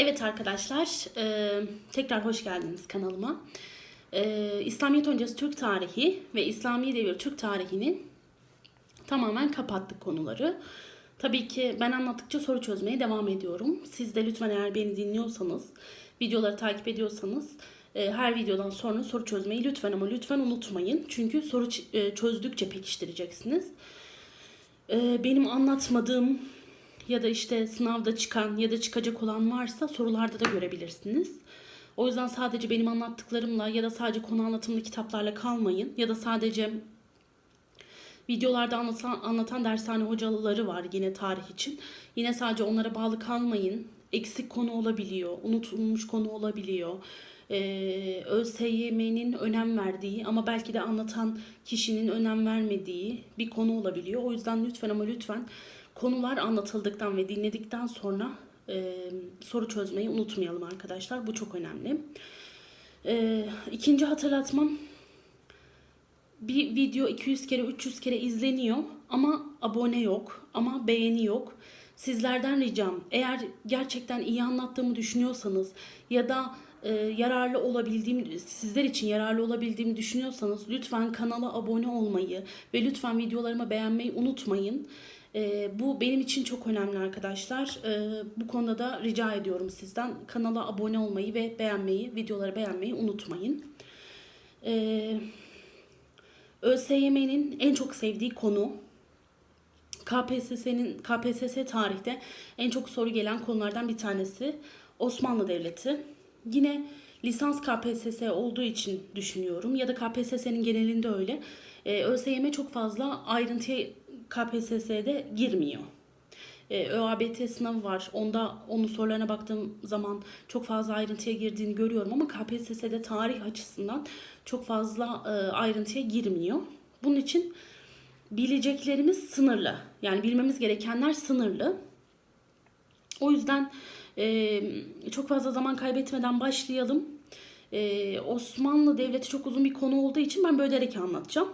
Evet arkadaşlar, e, tekrar hoş geldiniz kanalıma. E, İslamiyet öncesi Türk tarihi ve İslami devir Türk tarihinin tamamen kapattık konuları. Tabii ki ben anlattıkça soru çözmeye devam ediyorum. Siz de lütfen eğer beni dinliyorsanız, videoları takip ediyorsanız e, her videodan sonra soru çözmeyi lütfen ama lütfen unutmayın. Çünkü soru e, çözdükçe pekiştireceksiniz. E, benim anlatmadığım ya da işte sınavda çıkan ya da çıkacak olan varsa sorularda da görebilirsiniz. O yüzden sadece benim anlattıklarımla ya da sadece konu anlatımlı kitaplarla kalmayın ya da sadece videolarda anlatan, anlatan dershane hocaları var yine tarih için. Yine sadece onlara bağlı kalmayın. Eksik konu olabiliyor, unutulmuş konu olabiliyor. Ee, ÖSYM'nin önem verdiği ama belki de anlatan kişinin önem vermediği bir konu olabiliyor. O yüzden lütfen ama lütfen konular anlatıldıktan ve dinledikten sonra e, soru çözmeyi unutmayalım arkadaşlar. Bu çok önemli. Ee, ikinci hatırlatmam bir video 200 kere 300 kere izleniyor ama abone yok ama beğeni yok. Sizlerden ricam eğer gerçekten iyi anlattığımı düşünüyorsanız ya da e, yararlı olabildiğim sizler için yararlı olabildiğimi düşünüyorsanız lütfen kanala abone olmayı ve lütfen videolarımı beğenmeyi unutmayın. E, bu benim için çok önemli arkadaşlar. E, bu konuda da rica ediyorum sizden kanala abone olmayı ve beğenmeyi, videoları beğenmeyi unutmayın. Eee ÖSYM'nin en çok sevdiği konu KPSS'nin KPSS tarihte en çok soru gelen konulardan bir tanesi Osmanlı Devleti. Yine lisans KPSS olduğu için düşünüyorum ya da KPSS'nin genelinde öyle. Ee, ÖSYM çok fazla ayrıntıya KPSS'de girmiyor. Ee, ÖABT sınavı var. Onda onun sorularına baktığım zaman çok fazla ayrıntıya girdiğini görüyorum ama KPSS'de tarih açısından çok fazla e, ayrıntıya girmiyor. Bunun için bileceklerimiz sınırlı. Yani bilmemiz gerekenler sınırlı. O yüzden e, çok fazla zaman kaybetmeden başlayalım. E, Osmanlı Devleti çok uzun bir konu olduğu için ben bölerek anlatacağım.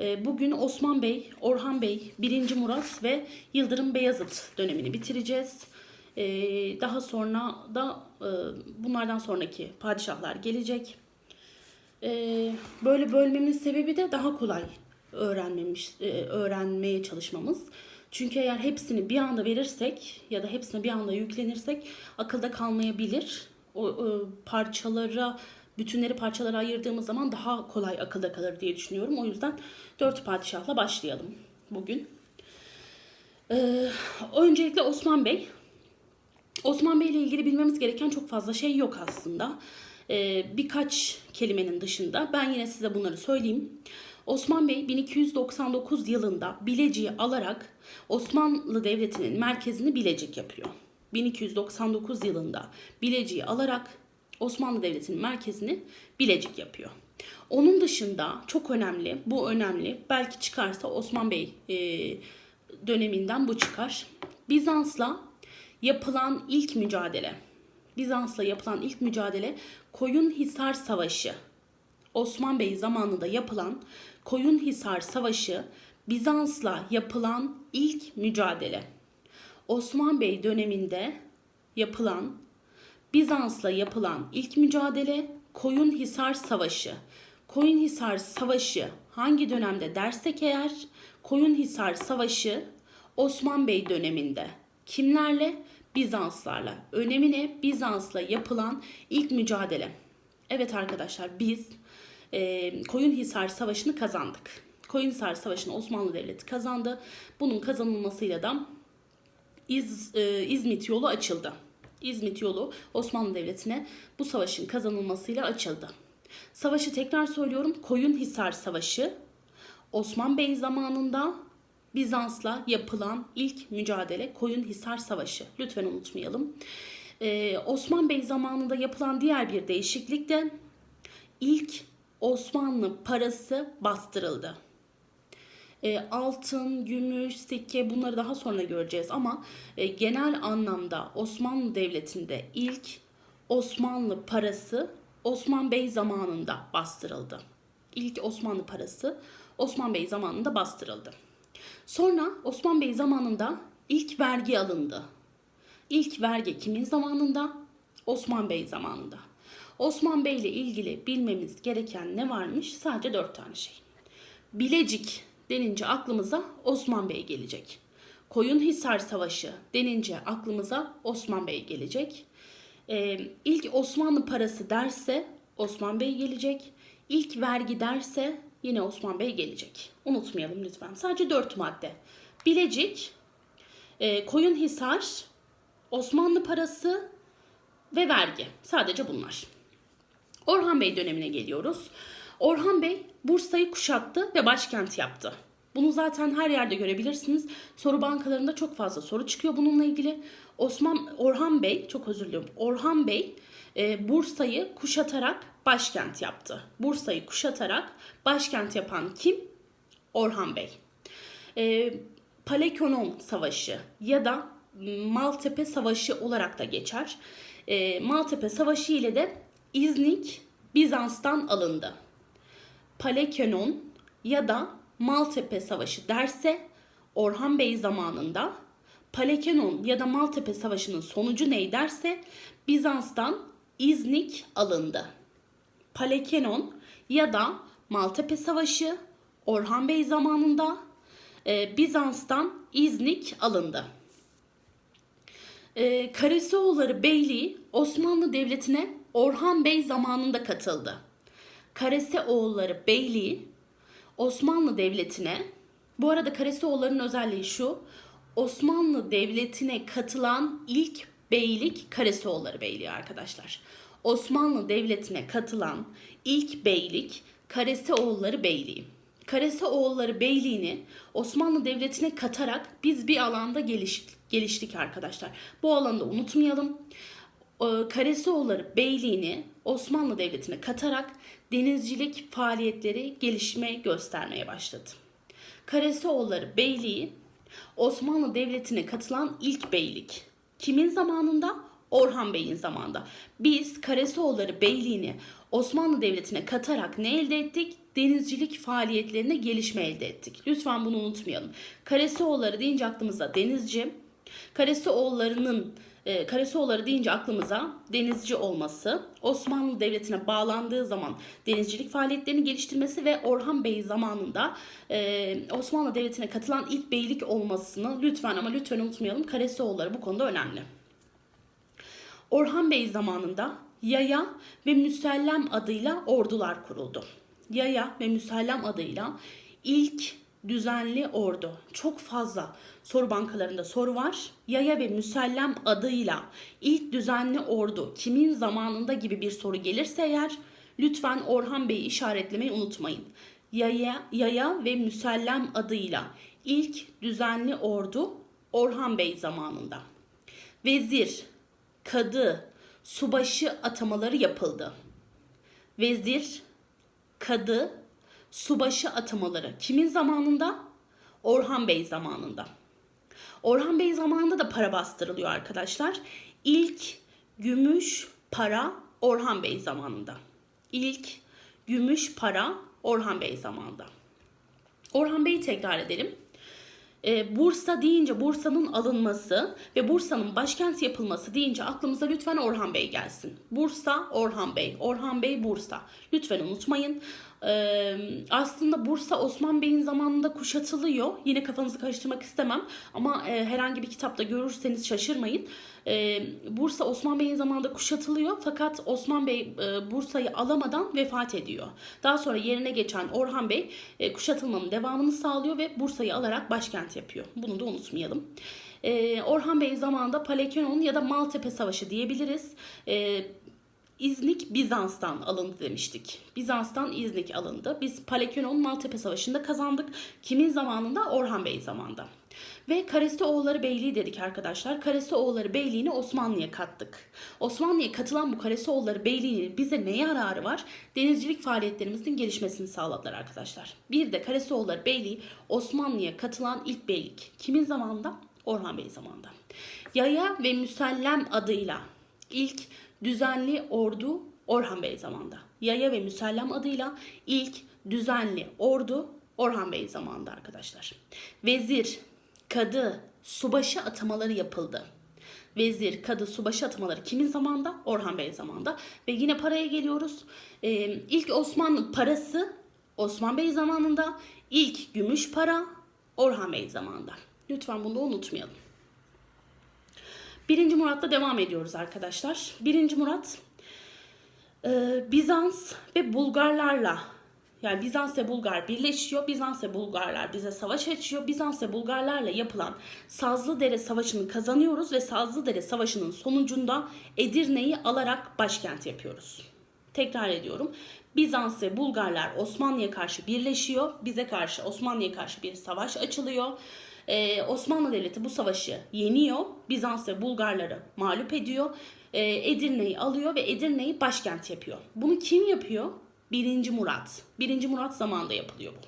E, bugün Osman Bey, Orhan Bey, 1. Murat ve Yıldırım Beyazıt dönemini bitireceğiz. E, daha sonra da e, bunlardan sonraki padişahlar gelecek. E, böyle bölmemin sebebi de daha kolay öğrenmemiş, e, öğrenmeye çalışmamız. Çünkü eğer hepsini bir anda verirsek ya da hepsine bir anda yüklenirsek akılda kalmayabilir. O e, parçalara, bütünleri parçalara ayırdığımız zaman daha kolay akılda kalır diye düşünüyorum. O yüzden dört padişahla başlayalım bugün. E, öncelikle Osman Bey. Osman Bey ile ilgili bilmemiz gereken çok fazla şey yok aslında. E, birkaç kelimenin dışında ben yine size bunları söyleyeyim. Osman Bey 1299 yılında Bilecik'i alarak Osmanlı Devleti'nin merkezini Bilecik yapıyor. 1299 yılında Bilecik'i alarak Osmanlı Devleti'nin merkezini Bilecik yapıyor. Onun dışında çok önemli, bu önemli. Belki çıkarsa Osman Bey e, döneminden bu çıkar. Bizans'la yapılan ilk mücadele. Bizans'la yapılan ilk mücadele Koyunhisar Savaşı. Osman Bey zamanında yapılan Koyunhisar Savaşı Bizans'la yapılan ilk mücadele. Osman Bey döneminde yapılan Bizans'la yapılan ilk mücadele Koyunhisar Savaşı. Koyunhisar Savaşı hangi dönemde dersek eğer Koyunhisar Savaşı Osman Bey döneminde. Kimlerle? Bizanslarla. Önemi ne? Bizans'la yapılan ilk mücadele. Evet arkadaşlar biz e, Koyunhisar Savaşı'nı kazandık. Koyunhisar Savaşı'nı Osmanlı Devleti kazandı. Bunun kazanılmasıyla da İz, e, İzmit yolu açıldı. İzmit yolu Osmanlı Devleti'ne bu savaşın kazanılmasıyla açıldı. Savaşı tekrar söylüyorum. Koyunhisar Savaşı Osman Bey zamanında Bizans'la yapılan ilk mücadele Koyunhisar Savaşı. Lütfen unutmayalım. Ee, Osman Bey zamanında yapılan diğer bir değişiklik de ilk Osmanlı parası bastırıldı. E, altın, gümüş, sikke bunları daha sonra göreceğiz ama e, genel anlamda Osmanlı Devleti'nde ilk Osmanlı parası Osman Bey zamanında bastırıldı. İlk Osmanlı parası Osman Bey zamanında bastırıldı. Sonra Osman Bey zamanında ilk vergi alındı. İlk vergi kimin zamanında? Osman Bey zamanında. Osman Bey ile ilgili bilmemiz gereken ne varmış? Sadece dört tane şey. Bilecik denince aklımıza Osman Bey gelecek. Koyunhisar Savaşı denince aklımıza Osman Bey gelecek. Ee, ilk Osmanlı parası derse Osman Bey gelecek. İlk vergi derse yine Osman Bey gelecek. Unutmayalım lütfen. Sadece dört madde. Bilecik, e, Koyunhisar, Osmanlı parası ve vergi. Sadece bunlar. Orhan Bey dönemine geliyoruz. Orhan Bey Bursa'yı kuşattı ve başkent yaptı. Bunu zaten her yerde görebilirsiniz. Soru bankalarında çok fazla soru çıkıyor bununla ilgili. Osman Orhan Bey, çok özür diliyorum. Orhan Bey e, Bursa'yı kuşatarak başkent yaptı. Bursa'yı kuşatarak başkent yapan kim? Orhan Bey. E, Palekonon Savaşı ya da Maltepe Savaşı olarak da geçer. E, Maltepe Savaşı ile de İznik Bizans'tan alındı. Palekenon ya da Maltepe Savaşı derse Orhan Bey zamanında Palekenon ya da Maltepe Savaşı'nın sonucu ne derse Bizans'tan İznik alındı. Palekenon ya da Maltepe Savaşı Orhan Bey zamanında e, Bizans'tan İznik alındı. E, Karasioğulları Beyliği Osmanlı Devleti'ne Orhan Bey zamanında katıldı. Karasioğulları Beyliği Osmanlı Devleti'ne bu arada Karasioğulları'nın özelliği şu. Osmanlı Devleti'ne katılan ilk beylik Karasioğulları Beyliği arkadaşlar. Osmanlı Devleti'ne katılan ilk beylik Karasioğulları Beyliği. Karasioğulları Beyliğini Osmanlı Devleti'ne katarak biz bir alanda geliş, geliştik arkadaşlar. Bu alanda unutmayalım. Ee, Karasioğulları Beyliğini Osmanlı Devleti'ne katarak denizcilik faaliyetleri gelişme göstermeye başladı. Karasioğulları Beyliği Osmanlı Devleti'ne katılan ilk beylik. Kimin zamanında? Orhan Bey'in zamanında. Biz Karasioğulları Beyliğini Osmanlı Devleti'ne katarak ne elde ettik? Denizcilik faaliyetlerine gelişme elde ettik. Lütfen bunu unutmayalım. Karasioğulları deyince aklımıza denizci, Karasioğulları'nın e, Karasioğulları deyince aklımıza denizci olması, Osmanlı Devleti'ne bağlandığı zaman denizcilik faaliyetlerini geliştirmesi ve Orhan Bey zamanında e, Osmanlı Devleti'ne katılan ilk beylik olmasını lütfen ama lütfen unutmayalım. Karasioğulları bu konuda önemli. Orhan Bey zamanında Yaya ve Müsellem adıyla ordular kuruldu. Yaya ve Müsellem adıyla ilk düzenli ordu. Çok fazla soru bankalarında soru var. Yaya ve Müsellem adıyla ilk düzenli ordu kimin zamanında gibi bir soru gelirse eğer lütfen Orhan Bey'i işaretlemeyi unutmayın. Yaya, Yaya ve Müsellem adıyla ilk düzenli ordu Orhan Bey zamanında. Vezir, kadı, subaşı atamaları yapıldı. Vezir, kadı, subaşı atamaları kimin zamanında? Orhan Bey zamanında. Orhan Bey zamanında da para bastırılıyor arkadaşlar. İlk gümüş para Orhan Bey zamanında. İlk gümüş para Orhan Bey zamanında. Orhan Bey'i tekrar edelim. E, Bursa deyince Bursa'nın alınması ve Bursa'nın başkent yapılması deyince aklımıza lütfen Orhan Bey gelsin. Bursa, Orhan Bey. Orhan Bey, Bursa. Lütfen unutmayın. Aslında Bursa Osman Bey'in zamanında kuşatılıyor. Yine kafanızı karıştırmak istemem ama herhangi bir kitapta görürseniz şaşırmayın. Bursa Osman Bey'in zamanında kuşatılıyor fakat Osman Bey Bursa'yı alamadan vefat ediyor. Daha sonra yerine geçen Orhan Bey e, kuşatılmanın devamını sağlıyor ve Bursa'yı alarak başkent yapıyor. Bunu da unutmayalım. Orhan Bey zamanında Palekenon ya da Maltepe Savaşı diyebiliriz. İznik Bizans'tan alındı demiştik. Bizans'tan İznik alındı. Biz Palekenon Maltepe Savaşı'nda kazandık. Kimin zamanında? Orhan Bey zamanında. Ve Karesioğulları Beyliği dedik arkadaşlar. Karesioğulları Beyliği'ni Osmanlı'ya kattık. Osmanlı'ya katılan bu Karesioğulları Beyliği'nin bize ne yararı var? Denizcilik faaliyetlerimizin gelişmesini sağladılar arkadaşlar. Bir de Karesioğulları Beyliği Osmanlı'ya katılan ilk beylik. Kimin zamanında? Orhan Bey zamanında. Yaya ve Müsellem adıyla ilk düzenli ordu Orhan Bey zamanında. Yaya ve Müsellem adıyla ilk düzenli ordu Orhan Bey zamanında arkadaşlar. Vezir, kadı, subaşı atamaları yapıldı. vezir, kadı, subaşı atamaları kimin zamanında? Orhan Bey zamanında. Ve yine paraya geliyoruz. Ee, ilk Osmanlı parası Osman Bey zamanında. ilk gümüş para Orhan Bey zamanında. Lütfen bunu unutmayalım. Birinci Murat'la devam ediyoruz arkadaşlar. Birinci Murat e, Bizans ve Bulgarlarla yani Bizans ve Bulgar birleşiyor. Bizans ve Bulgarlar bize savaş açıyor. Bizans ve Bulgarlarla yapılan Sazlıdere Savaşı'nı kazanıyoruz ve Sazlıdere Savaşı'nın sonucunda Edirne'yi alarak başkent yapıyoruz. Tekrar ediyorum. Bizans ve Bulgarlar Osmanlı'ya karşı birleşiyor. Bize karşı Osmanlı'ya karşı bir savaş açılıyor. Ee, Osmanlı Devleti bu savaşı yeniyor. Bizans ve Bulgarları mağlup ediyor. Ee, Edirne'yi alıyor ve Edirne'yi başkent yapıyor. Bunu kim yapıyor? Birinci Murat. Birinci Murat zamanında yapılıyor bu.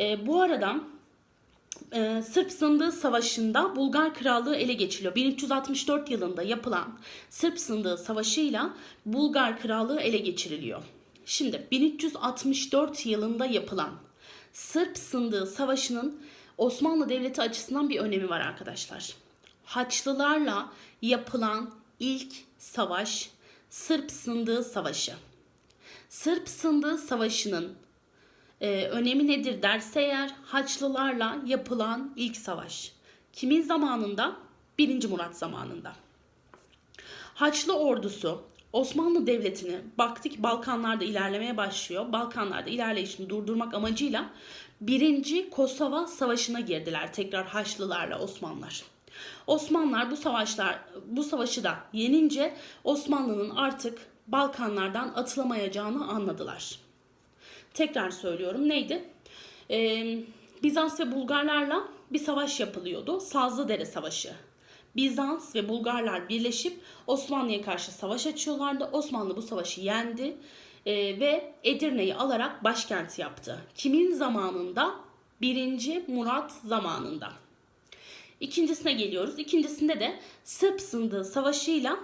Ee, bu arada e, Sırp Sındığı Savaşı'nda Bulgar Krallığı ele geçiriliyor. 1364 yılında yapılan Sırp Sındığı Savaşı'yla Bulgar Krallığı ele geçiriliyor. Şimdi 1364 yılında yapılan Sırp Sındığı Savaşı'nın Osmanlı Devleti açısından bir önemi var arkadaşlar. Haçlılarla yapılan ilk savaş Sırp Sındığı Savaşı. Sırp Sındığı Savaşı'nın e, önemi nedir derse eğer Haçlılarla yapılan ilk savaş. Kimin zamanında? 1. Murat zamanında. Haçlı ordusu Osmanlı Devleti'ni baktık Balkanlarda ilerlemeye başlıyor. Balkanlarda ilerleyişini durdurmak amacıyla 1. Kosova Savaşı'na girdiler tekrar Haçlılarla Osmanlılar. Osmanlılar bu savaşlar bu savaşı da yenince Osmanlı'nın artık Balkanlardan atılamayacağını anladılar. Tekrar söylüyorum neydi? Ee, Bizans ve Bulgarlarla bir savaş yapılıyordu. Sazlıdere Savaşı. Bizans ve Bulgarlar birleşip Osmanlı'ya karşı savaş açıyorlardı. Osmanlı bu savaşı yendi ee, ve Edirne'yi alarak başkent yaptı. Kimin zamanında? 1. Murat zamanında. İkincisine geliyoruz. İkincisinde de Sırp Sındığı Savaşı'yla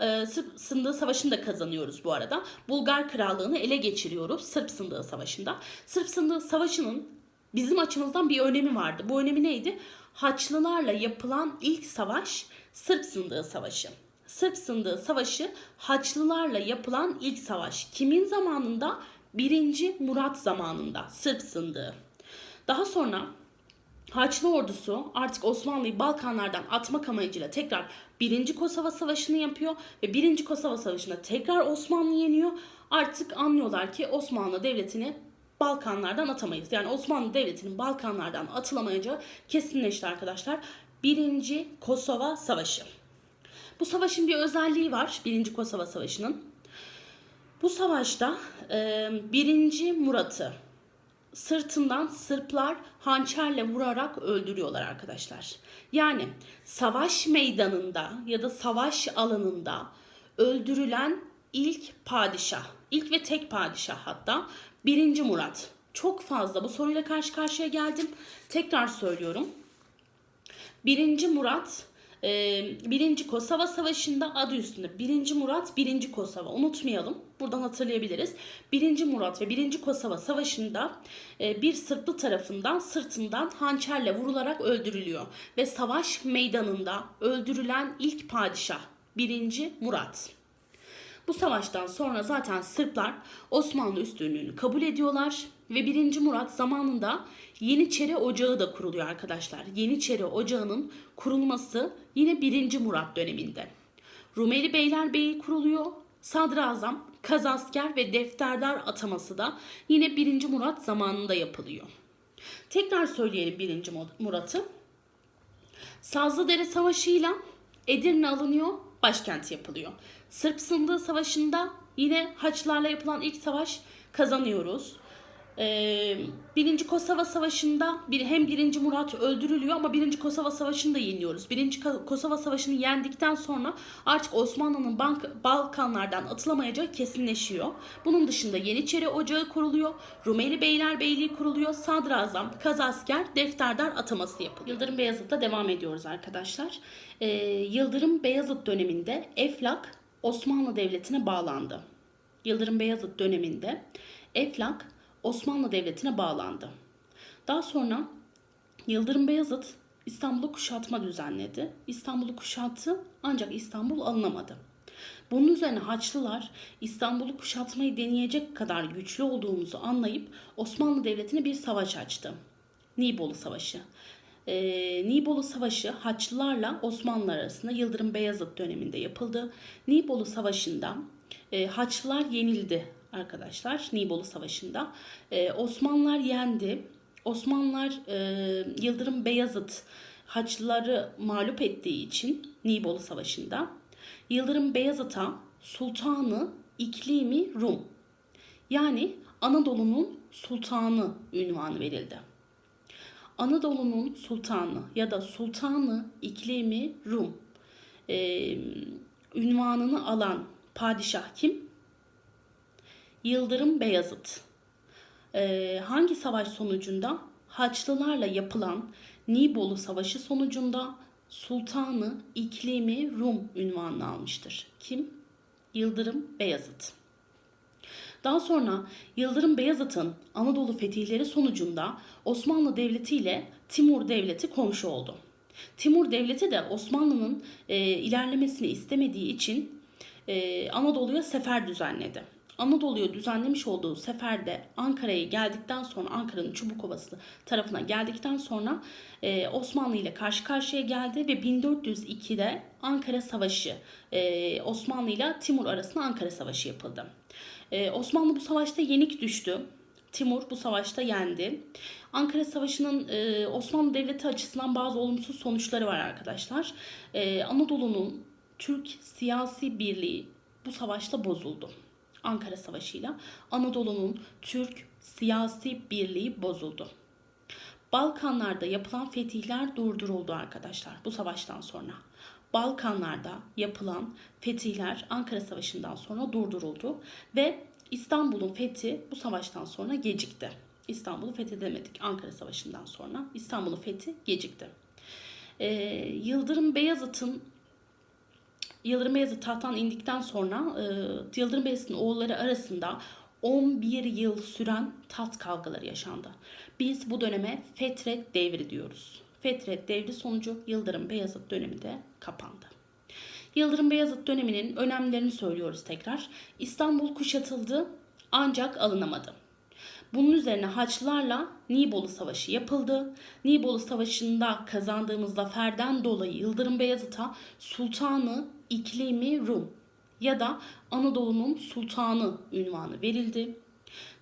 e, Sırp Sındığı Savaşı'nı da kazanıyoruz bu arada. Bulgar Krallığını ele geçiriyoruz Sırp Sındığı Savaşı'nda. Sırp Sındığı Savaşı'nın bizim açımızdan bir önemi vardı. Bu önemi neydi? Haçlılarla yapılan ilk savaş Sırp Sındığı Savaşı. Sırp Sındığı Savaşı Haçlılarla yapılan ilk savaş. Kimin zamanında? 1. Murat zamanında Sırp Sındığı. Daha sonra Haçlı ordusu artık Osmanlı'yı Balkanlardan atmak amacıyla tekrar 1. Kosova Savaşı'nı yapıyor ve 1. Kosova Savaşı'nda tekrar Osmanlı yeniyor. Artık anlıyorlar ki Osmanlı Devleti'ni Balkanlardan atamayız. Yani Osmanlı Devleti'nin Balkanlardan atılamayacağı kesinleşti arkadaşlar. 1. Kosova Savaşı. Bu savaşın bir özelliği var. 1. Kosova Savaşı'nın. Bu savaşta 1. Murat'ı sırtından Sırplar hançerle vurarak öldürüyorlar arkadaşlar. Yani savaş meydanında ya da savaş alanında öldürülen ilk padişah, ilk ve tek padişah hatta 1. Murat. Çok fazla bu soruyla karşı karşıya geldim. Tekrar söylüyorum. 1. Murat ee, birinci Kosova Savaşı'nda adı üstünde. Birinci Murat, birinci Kosova. Unutmayalım. Buradan hatırlayabiliriz. Birinci Murat ve birinci Kosova Savaşı'nda e, bir Sırplı tarafından sırtından hançerle vurularak öldürülüyor. Ve savaş meydanında öldürülen ilk padişah birinci Murat. Bu savaştan sonra zaten Sırplar Osmanlı üstünlüğünü kabul ediyorlar ve 1. Murat zamanında Yeniçeri Ocağı da kuruluyor arkadaşlar. Yeniçeri Ocağı'nın kurulması yine 1. Murat döneminde. Rumeli Beylerbeyi kuruluyor. Sadrazam, Kazasker ve Defterdar ataması da yine 1. Murat zamanında yapılıyor. Tekrar söyleyelim 1. Murat'ı. Sazlıdere Savaşı'yla Edirne alınıyor, başkent yapılıyor. Sırp Sındığı Savaşı'nda yine Haçlarla yapılan ilk savaş kazanıyoruz. Ee, Birinci Kosova Savaşı'nda bir, hem Birinci Murat öldürülüyor ama Birinci Kosova Savaşı'nı da yeniyoruz. Birinci Kosova Savaşı'nı yendikten sonra artık Osmanlı'nın Balkanlardan atılamayacağı kesinleşiyor. Bunun dışında Yeniçeri Ocağı kuruluyor. Rumeli Beylerbeyliği kuruluyor. Sadrazam, Kazasker, Defterdar ataması yapılıyor. Yıldırım Beyazıt'ta devam ediyoruz arkadaşlar. Ee, Yıldırım Beyazıt döneminde Eflak Osmanlı Devleti'ne bağlandı. Yıldırım Beyazıt döneminde Eflak Osmanlı Devleti'ne bağlandı. Daha sonra Yıldırım Beyazıt İstanbul'u kuşatma düzenledi. İstanbul'u kuşattı ancak İstanbul alınamadı. Bunun üzerine Haçlılar İstanbul'u kuşatmayı deneyecek kadar güçlü olduğumuzu anlayıp Osmanlı Devleti'ne bir savaş açtı. Nibolu Savaşı. Ee, Nibolu Savaşı Haçlılarla Osmanlılar arasında Yıldırım Beyazıt döneminde yapıldı. Nibolu Savaşı'nda e, Haçlılar yenildi arkadaşlar Nibolu Savaşı'nda. Ee, Osmanlılar yendi. Osmanlılar e, Yıldırım Beyazıt Haçlıları mağlup ettiği için Nibolu Savaşı'nda Yıldırım Beyazıt'a Sultanı İklimi Rum yani Anadolu'nun sultanı ünvanı verildi. Anadolu'nun sultanı ya da sultanı iklimi Rum e, ünvanını alan padişah kim? Yıldırım Beyazıt. E, hangi savaş sonucunda? Haçlılarla yapılan Nibolu Savaşı sonucunda sultanı iklimi Rum ünvanını almıştır. Kim? Yıldırım Beyazıt. Daha sonra Yıldırım Beyazıt'ın Anadolu fetihleri sonucunda Osmanlı Devleti ile Timur Devleti komşu oldu. Timur Devleti de Osmanlı'nın e, ilerlemesini istemediği için e, Anadolu'ya sefer düzenledi. Anadolu'ya düzenlemiş olduğu seferde Ankara'ya geldikten sonra Ankara'nın Çubukovası tarafına geldikten sonra e, Osmanlı ile karşı karşıya geldi ve 1402'de Ankara Savaşı e, Osmanlı ile Timur arasında Ankara Savaşı yapıldı. Ee, Osmanlı bu savaşta yenik düştü. Timur bu savaşta yendi. Ankara Savaşı'nın e, Osmanlı Devleti açısından bazı olumsuz sonuçları var arkadaşlar. E, Anadolu'nun Türk siyasi birliği bu savaşta bozuldu. Ankara Savaşı'yla Anadolu'nun Türk siyasi birliği bozuldu. Balkanlarda yapılan fetihler durduruldu arkadaşlar bu savaştan sonra. Balkanlarda yapılan fetihler Ankara Savaşı'ndan sonra durduruldu ve İstanbul'un fethi bu savaştan sonra gecikti. İstanbul'u fethedemedik Ankara Savaşı'ndan sonra. İstanbul'un fethi gecikti. Ee, Yıldırım Beyazıt'ın Yıldırım Beyazıt tahttan indikten sonra e, Yıldırım Beyazıt'ın oğulları arasında 11 yıl süren taht kavgaları yaşandı. Biz bu döneme Fetret devri diyoruz. Fetret devri sonucu Yıldırım Beyazıt dönemi de kapandı. Yıldırım Beyazıt döneminin önemlerini söylüyoruz tekrar. İstanbul kuşatıldı ancak alınamadı. Bunun üzerine Haçlılarla Nibolu Savaşı yapıldı. Nibolu Savaşı'nda kazandığımız zaferden dolayı Yıldırım Beyazıt'a Sultanı İklimi Rum ya da Anadolu'nun Sultanı ünvanı verildi.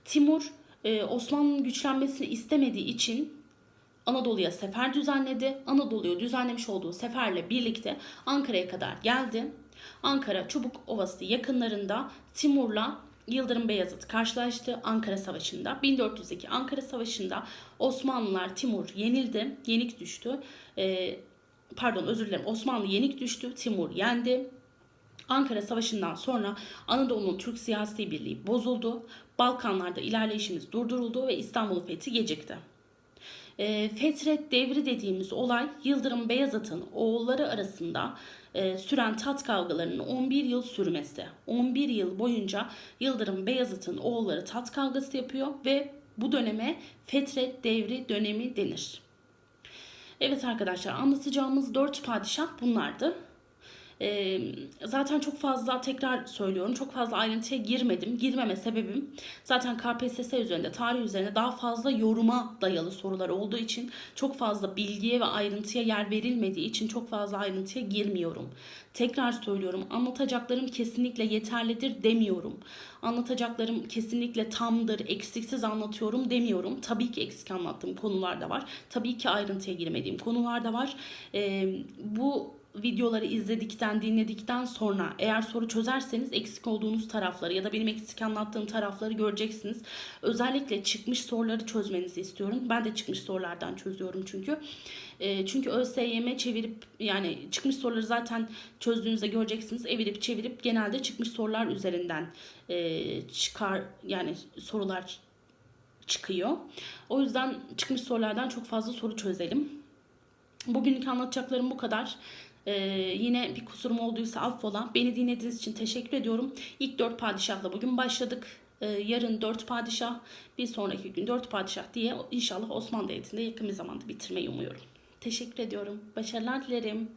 Timur e, Osmanlı'nın güçlenmesini istemediği için Anadolu'ya sefer düzenledi. Anadolu'ya düzenlemiş olduğu seferle birlikte Ankara'ya kadar geldi. Ankara Çubuk Ovası yakınlarında Timur'la Yıldırım Beyazıt karşılaştı Ankara Savaşı'nda. 1402 Ankara Savaşı'nda Osmanlılar Timur yenildi, yenik düştü. Ee, pardon özür dilerim Osmanlı yenik düştü, Timur yendi. Ankara Savaşı'ndan sonra Anadolu'nun Türk siyasi birliği bozuldu. Balkanlarda ilerleyişimiz durduruldu ve İstanbul fethi gecikti. E, Fetret devri dediğimiz olay Yıldırım Beyazıt'ın oğulları arasında e, süren tat kavgalarının 11 yıl sürmesi. 11 yıl boyunca Yıldırım Beyazıt'ın oğulları tat kavgası yapıyor ve bu döneme Fetret devri dönemi denir. Evet arkadaşlar anlatacağımız 4 padişah bunlardı. E, zaten çok fazla tekrar söylüyorum. Çok fazla ayrıntıya girmedim. Girmeme sebebim zaten KPSS üzerinde, tarih üzerinde daha fazla yoruma dayalı sorular olduğu için çok fazla bilgiye ve ayrıntıya yer verilmediği için çok fazla ayrıntıya girmiyorum. Tekrar söylüyorum. Anlatacaklarım kesinlikle yeterlidir demiyorum. Anlatacaklarım kesinlikle tamdır, eksiksiz anlatıyorum demiyorum. Tabii ki eksik anlattığım konular da var. Tabii ki ayrıntıya girmediğim konular da var. Ee, bu videoları izledikten, dinledikten sonra eğer soru çözerseniz eksik olduğunuz tarafları ya da benim eksik anlattığım tarafları göreceksiniz. Özellikle çıkmış soruları çözmenizi istiyorum. Ben de çıkmış sorulardan çözüyorum çünkü. E, çünkü ÖSYM çevirip yani çıkmış soruları zaten çözdüğünüzde göreceksiniz. Evirip çevirip genelde çıkmış sorular üzerinden e, çıkar yani sorular çıkıyor. O yüzden çıkmış sorulardan çok fazla soru çözelim. Bugünlük anlatacaklarım bu kadar. Ee, yine bir kusurum olduysa affola. Beni dinlediğiniz için teşekkür ediyorum. İlk dört padişahla bugün başladık. Ee, yarın dört padişah, bir sonraki gün dört padişah diye inşallah Osmanlı Devleti'nde yakın bir zamanda bitirmeyi umuyorum. Teşekkür ediyorum. Başarılar dilerim.